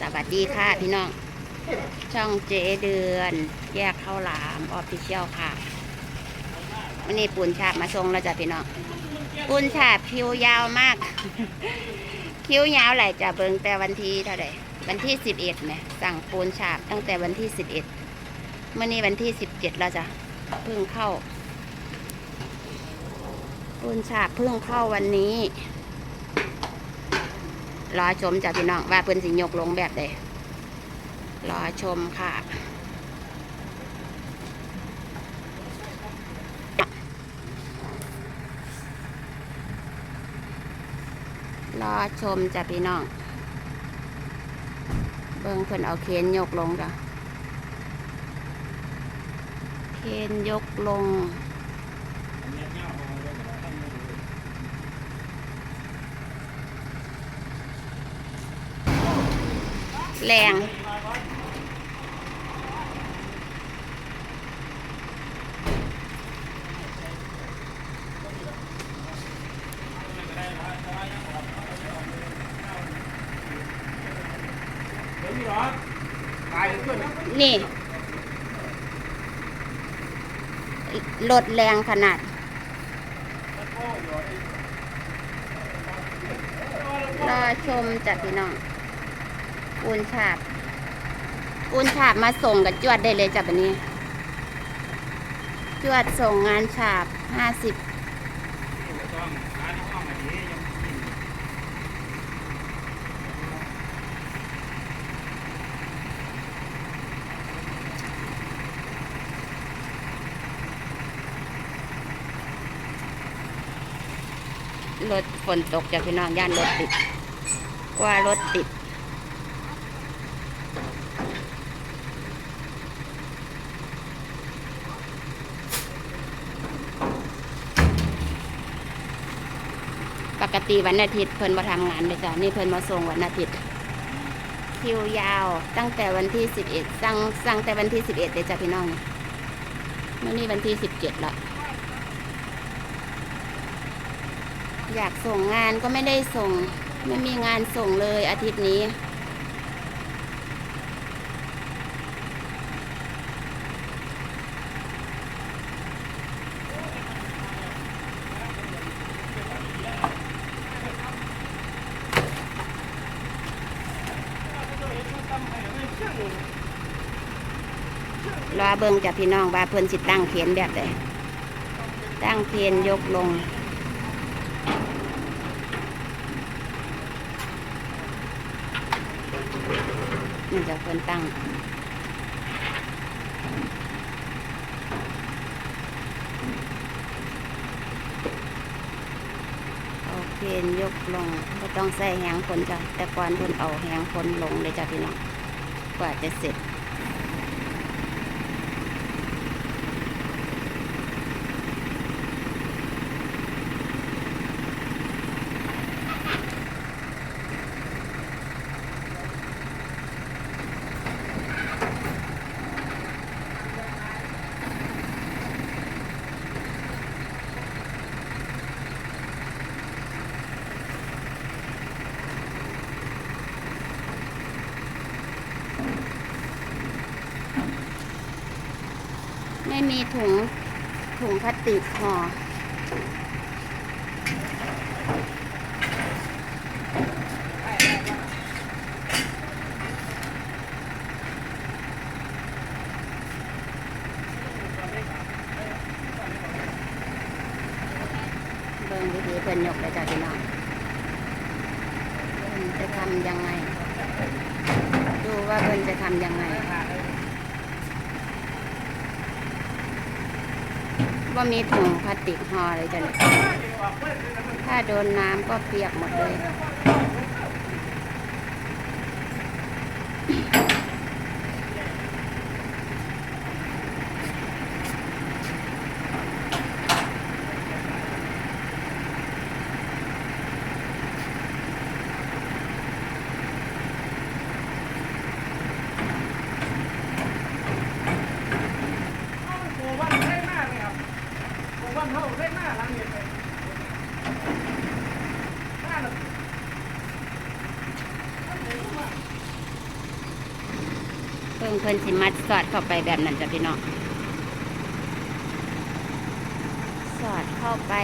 สวัสดีค่ะพี่น้อง ช่องเจเดือน แยกข้าวหลามออฟฟิเชียลค่ะวันนี้ปูนฉาบมาทรงแล้วจ้ะพี่น้องปูนฉาบคิวยาวมาก คิวยาวหลายจะเบิงแต่วันที่เท่าไหร่วันที่สิบเอ็ดเนี่ยสั่งปูนฉาบตั้งแต่วันที่สิบเอ็ดเมื่อนี้วันที่สิบเจ็ดแล้วจ้ะเพิ่งเข้าปูนฉาบเพิ่งเข้าวันนี้ รอชมจ้ะพี่น้องว่าเพิ่นสิยกลงแบบใดรอชมค่ะรอชมจ้ะพี่น้อง เบิ่งเพิ่นเอาเคนยกลงจ้ะเคนยกลง แรง นี่ลดแรงขนาด รอชมจัดพี่น้อง ปูนฉาบปูนฉาบมาส่งกับจวดได้เลยจับอันนี้ จวดส่งงานฉาบห้าสิบรถฝนตกจากพี่น้องย่านรถติด กว่ารถติด กติวันอาทิตย์เพิ่นมาทำงานเลยจ้ะนี่เพิ่นมาส่งวันอาทิตย์ คิวยาว ตั้งแต่วันที่สิบเอ็ดสั่งสั่งแต่วันที่สิบเอ็ดเลยจ้ะพี่น้องเมื่อนี้วันที่สิบเจ็ดละอยากส่งงานก็ไม่ได้ส่ง ไม่มีงานส่งเลยอาทิตย์นี้ รอเบิ่งจากพี่น้องว่าเพิ่นสิตั้งเขียนแบบใดตั้งเขียนยกลง นี่จะเพิ่นตั้งเอาเขียนยกลงก็ต้องใส่แหงคนจ้ะแต่ก่อนเพิ่นเอาแหงคนลงเลยจ้ะพี่น้องกว่าจะเสร็จ ไม่มีถุงถุงพลาสติกห่อเบิ่งดีเพิ่นยกเลยจ้ะพี่น้องจะทำยังไง ดูว่าเพิ่นจะทำยังไง ก็มีถุงพลาสติกห่อเลยจ้ะถ้าโดนน้ำก็เปียกหมดเลย โอ้วันเท่มากเลยครับโอ้วันเท่าเท่มากหลังเห็นเลยหน้าหนึ่ง เพิ่ งเพิ่นสิมัดสอดเข้าไปแบบนั้นจ้ะพี่น้อง สอดเข้าไป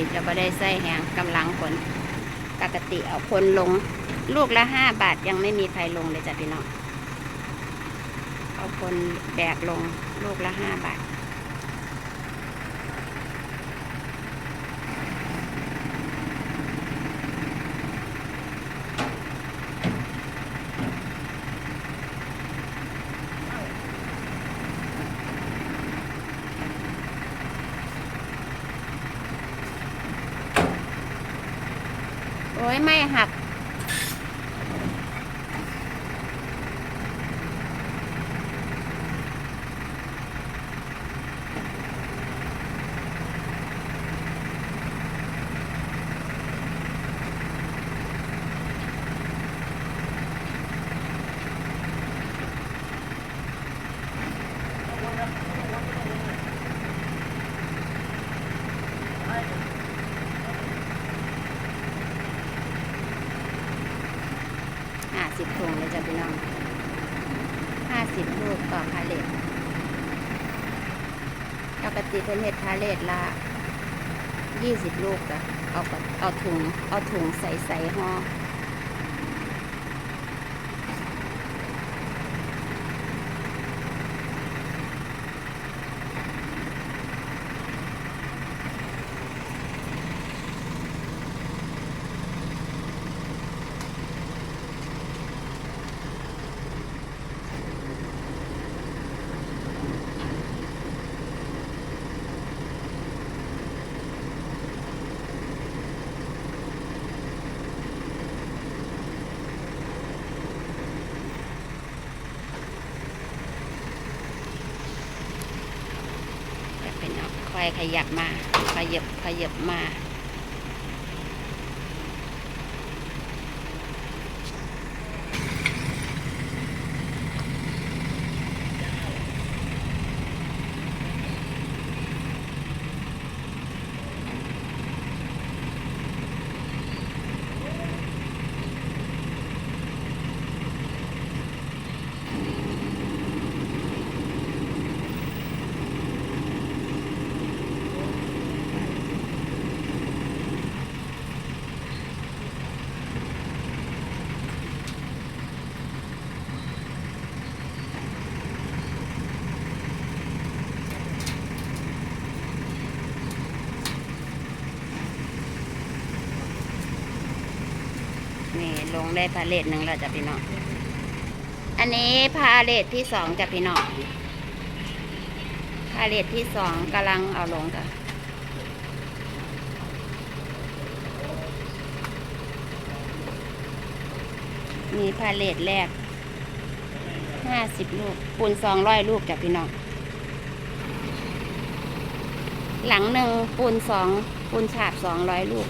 ดีจะไม่ได้ใส่แหงกำลังคนปกติเอาคนลง ลูกละห้าบาทยังไม่มีใครลงเลยจ้ะพี่น้อง เอาคนแบกลง ลูกละห้าบาท โอ้ยไม่หัก ห้าสิบถุงเลยจ้ะพี่น้องห้าสิบลูกต่อพาเลทปก ติเป็นเฮ็ดพาเลทละยี่สิบลูกอะเอากับเอาถุงเอาถุงใส่ใส่ห่อ อาค่อยขยับมา ขยับขยับมา นี่ ลงได้พาเลทหนึ่งแล้วจ้ะพี่น้อง อันนี้พาเลทที่สองจ้ะพี่น้องพาเลทที่สองกำลังเอาลงจ้ะมีพาเลทแรกห้าสิบลูกปูนสองร้อยลูกจ้ะพี่น้อง หลังหนึ่งปูนสองปูนฉาบสองร้อยลูก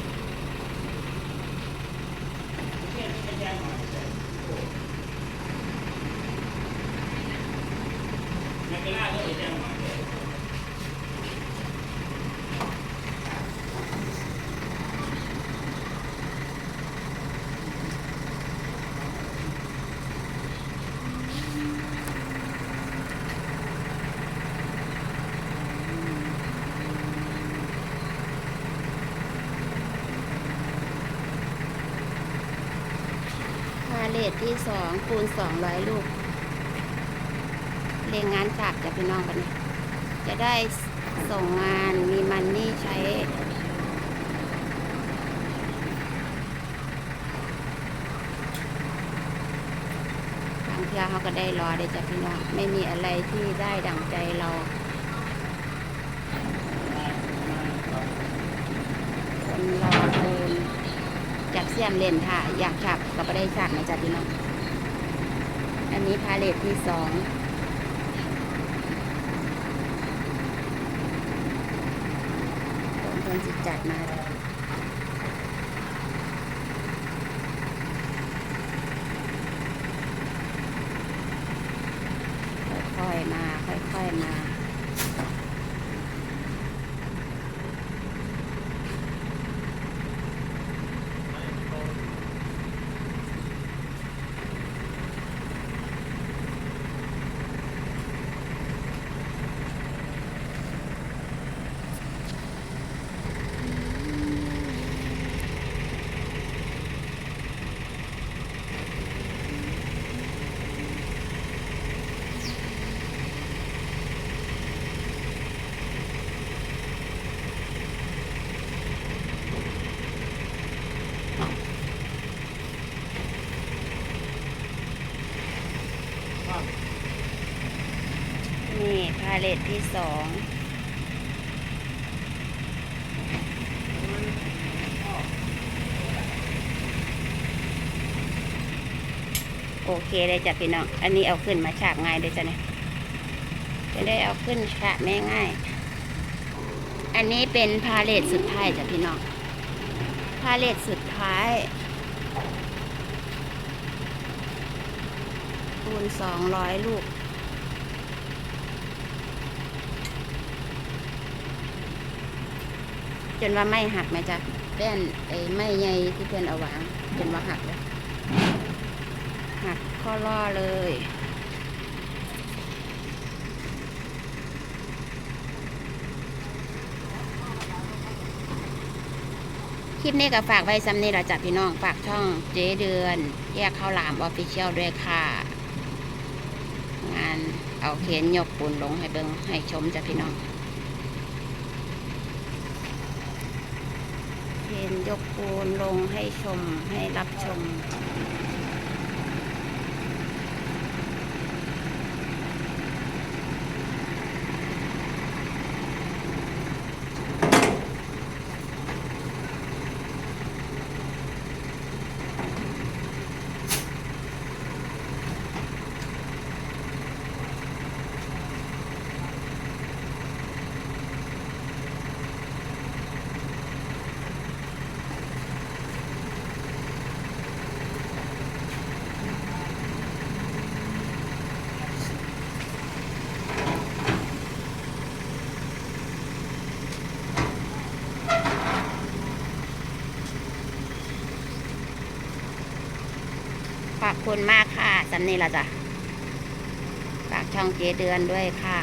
พาเลทที่สองคูณสองร้อยลูก เรียงงานฉาบจะพี่น้องกันนี้จะได้ส่งงานมีมันนี่ใช้ทางเพื่อเขาก็ได้รอได้จากพี่น้องไม่มีอะไรที่ได้ดั่งใจเราคนรอเดินจับเสียมเล่นค่ะ อยากฉากก็ไม่ได้ฉากนะจ๊ะพี่น้อง อันนี้พาเลทที่สอง ผมเพิ่นจิจัดมาค่อยๆมา ค่อยๆมา นี่พาเลทที่สองโอเคเลยจ้ะพี่น้อง อันนี้เอาขึ้นมาฉากง่ายเลยจ้ะเนี่ยจะได้เอาขึ้นฉากไม่ง่าย อันนี้เป็นพาเลทสุดท้ายจ้ะพี่น้อง พาเลทสุดท้ายคูณสองร้อยลูก จนว่าไม่หักไหมจ๊ะแป้นไอ้ไม่ใหญ่ที่เพื่อนเอาวาง จนว่าหักเลยหักข้อล่อเลยคลิปนี้ก็ฝากไว้ซ้ำนี่ละจ้ะพี่น้องฝากช่องเจ๊เดือน แยกข้าวหลามออฟฟิเชียลด้วยค่ะ งานเอาเคนยกปูนลงให้เบิงให้ชมจ้ะพี่น้อง เค นยกปูนลงให้ชมให้รับชม ขอบคุณมากค่ะสำนีละจ้ะฝากช่องเจเดือนด้วยค่ะ